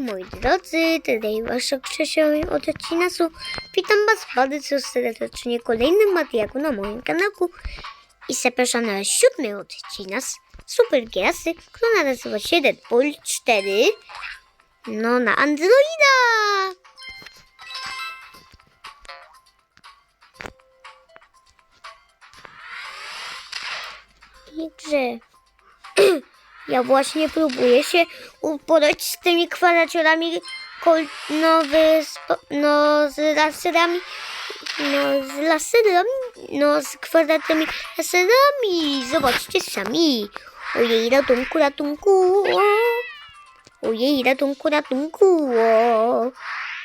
moi drodzy, tutaj wasza Krzysia od odcinasu. Witam was bardzo serdecznie w kolejnym materiału na moim kanałku. I zapraszam na siódmy odcinas Super Gierasy, która nazywa się Deadpool 4. No, na Androida! Także ja właśnie próbuję się uporać z tymi kwadraciorami no, z, no, z laserami, no, z laserami, no, z kwadratami laserami. Zobaczcie sami. Ojej, ratunku, ratunku. O. Ojej, ratunku, ratunku.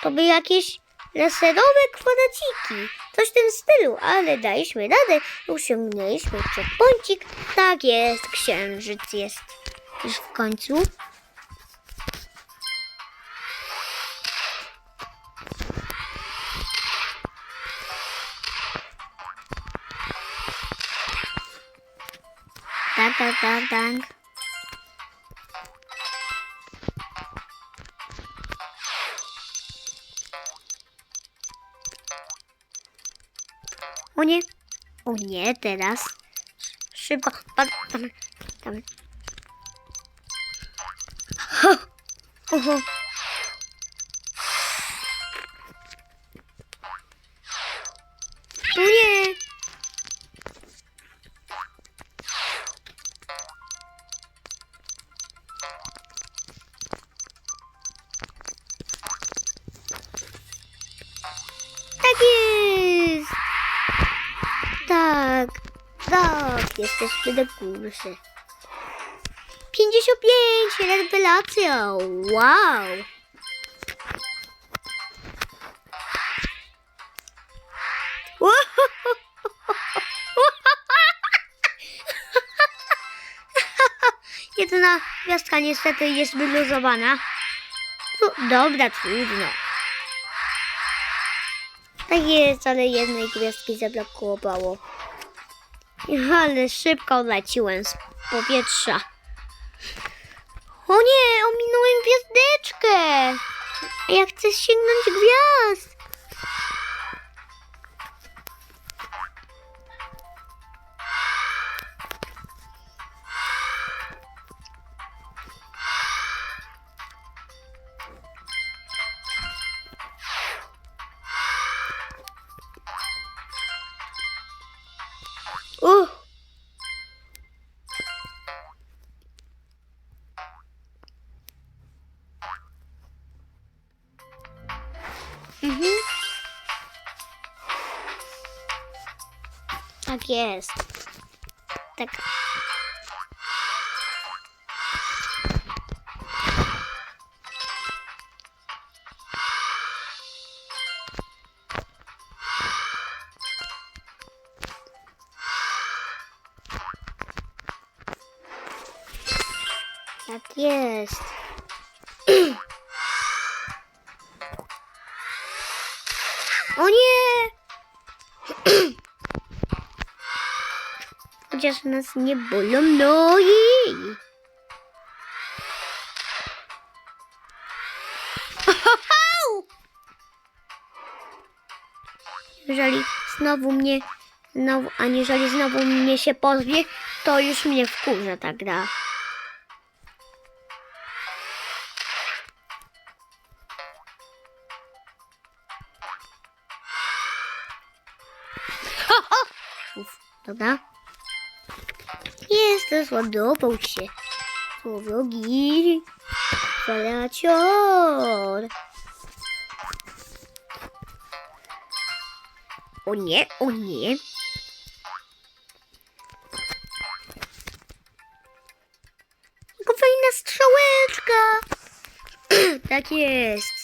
To by jakieś laserowe kwadraciki. Coś w tym stylu, ale daliśmy radę. Osiągnęliśmy checkpointik. Tak jest, księżyc jest już w końcu. Tak, tak, tak, tak. O nie, o nie, teraz. Szybko, pan, tam, tam. Ha! Nie! Tak jest! Tak, tak, jesteśmy na górze. 55, rewelacja, wow! Jedna gwiazdka niestety jest wyluzowana. No, dobra, trudno. Tak jest, ale jednej gwiazdki zablokowało. Ale szybko leciłem z powietrza. O nie, ominąłem gwiazdeczkę. Ja chcę sięgnąć gwiazd. Uh. Mhm. Tak jest. Tak. Tak jest. O nie! Chociaż nas nie bolą nogi. Jeżeli znowu mnie, znowu, aniżeli znowu mnie się pozwie, to już mnie wkurza ta gra. Dobra. Jest, zładował się. Słowogi. Kwalacior. O nie, o nie. Fajna strzałeczka. tak jest.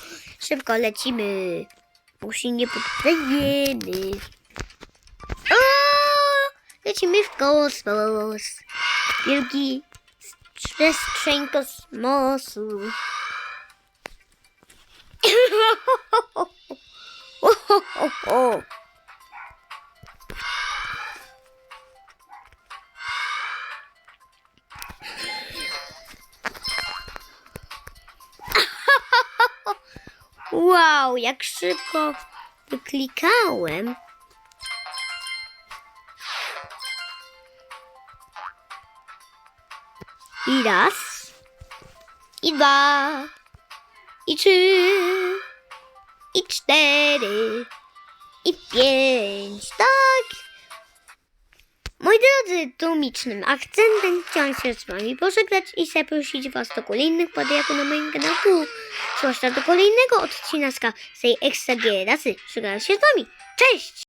Szybko lecimy. Się nie. O! Lecimy w kosmos. Wielki przestrzeń kosmosu. Wow, jak szybko wyklikałem. I raz, i dwa, i trzy, i cztery, i pięć, tak. Moi drodzy, tumicznym akcentem chciałam się z wami pożegnać i zaprosić was do kolejnych podjaków na moim kanale, zwłaszcza do kolejnego odcinka z tej ekstra G razy. Żegnam się z wami. Cześć!